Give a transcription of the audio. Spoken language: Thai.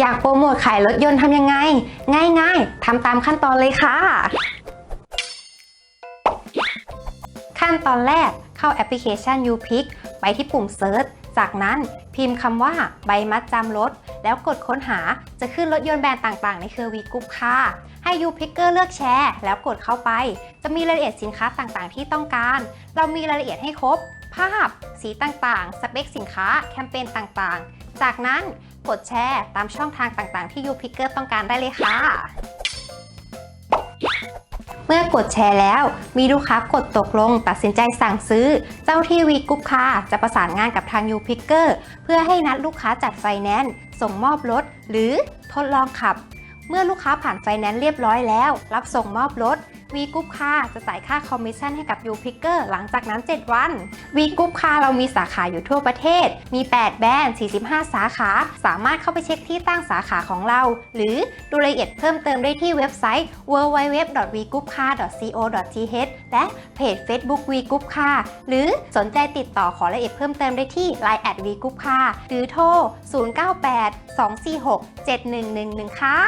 อยากโปรโมทขายรถยนต์ทำยังไง ง่ายๆทำตามขั้นตอนเลยค่ะ ขั้นตอนแรกเข้าแอปพลิเคชัน YouPick ไปที่ปุ่ม Search จากนั้นพิมพ์คำว่าใบมัดจำรถ แล้วกดค้นหาจะขึ้นรถยนต์แบรนด์ต่างๆ ในเครือวีกรุ๊ปค่ะ ให้ YouPicker เลือกแชร์ แล้วกดเข้าไป จะมีรายละเอียดสินค้าต่างๆ ที่ต้องการ เรามีรายละเอียดให้ครบ ภาพ สีต่างๆ สเปคสินค้า แคมเปญต่างๆ จากนั้นกดแชร์ตามช่องทางต่างๆ ที่ YouPicker ต้องการได้เลยค่ะ เมื่อกดแชร์แล้วมีลูกค้ากดตกลง ตัดสินใจสั่งซื้อ เจ้าที่วีกุ๊ปค่ะจะประสานงานกับทาง u p i c k e r เพื่อให้นัดลูกค้าจัดไฟแนนซ์ส่งมอบรถ หรือทดลองขับ เมื่อลูกค้าผ่านไฟแนนซ์เรียบร้อยแล้ว รับส่งมอบรถวีกรุ๊ปค่ะจะจ่ายค่าคอมมิชชั่นให้กับ u p i c k e r หลังจากนั้น 7 วันวีกรุ๊ปค่ะเรามีสาขาอยู่ทั่วประเทศ มี 8 แบรนด์ 45 สาขา สามารถเข้าไปเช็คที่ตั้งสาขาของเรา หรือดูรายละเอียดเพิ่มเติมได้ที่เว็บไซต์ www.vgroupcar.co.th และเพจ Facebook v g r o u p car หรือสนใจติดต่อขอรายละเอียดเพิ่มเติมได้ที่ Line at v g r o u p car หรือโทร 098 246 7111 ค่ะ